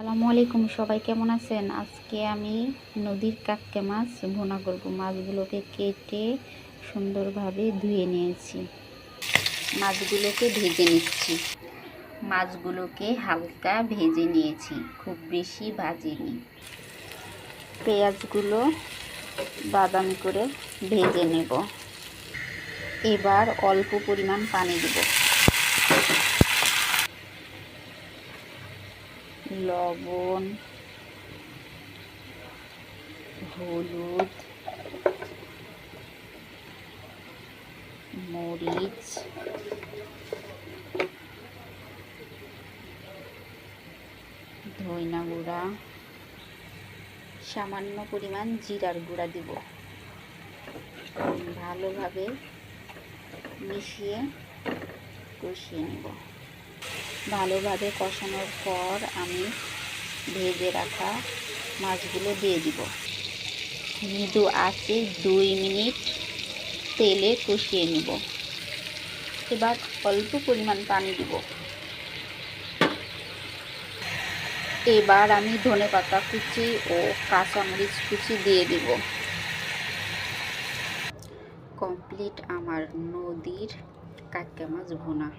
আসসালামু আলাইকুম, সবাই কেমন আছেন? আজকে আমি নদীর কাককে মাছ, ভুনা করব। মাছগুলোকে কেটে সুন্দরভাবে ধুয়ে নিয়েছি। মাছগুলোকে ভেজে নিচ্ছি। মাছগুলোকে হালকা ভেজে নিয়েছি, খুব বেশি ভাজিনি। পেঁয়াজগুলো বাদামি করে ভেজে নেব। এবার অল্প পরিমাণ পানি দেব। লবণ হলুদ মরিচ ধইনা গুঁড়া সামান্য পরিমাণ জিরার গুঁড়া দিব। ভালোভাবে মিশিয়ে কষিয়ে নেব। ভালোভাবে কষানোর পর আমি ভেজে রাখা মাছগুলো দিয়ে দিব। মৃদু আছে দুই মিনিট তেলে কষিয়ে নেব। এবার অল্প পরিমাণ পানি দিব। এবার আমি ধনে পাতা কুচি ও কাঁচামরিচ কুচি দিয়ে দিব। কমপ্লিট আমার নদীর কাক্কা মাছ ভুনা।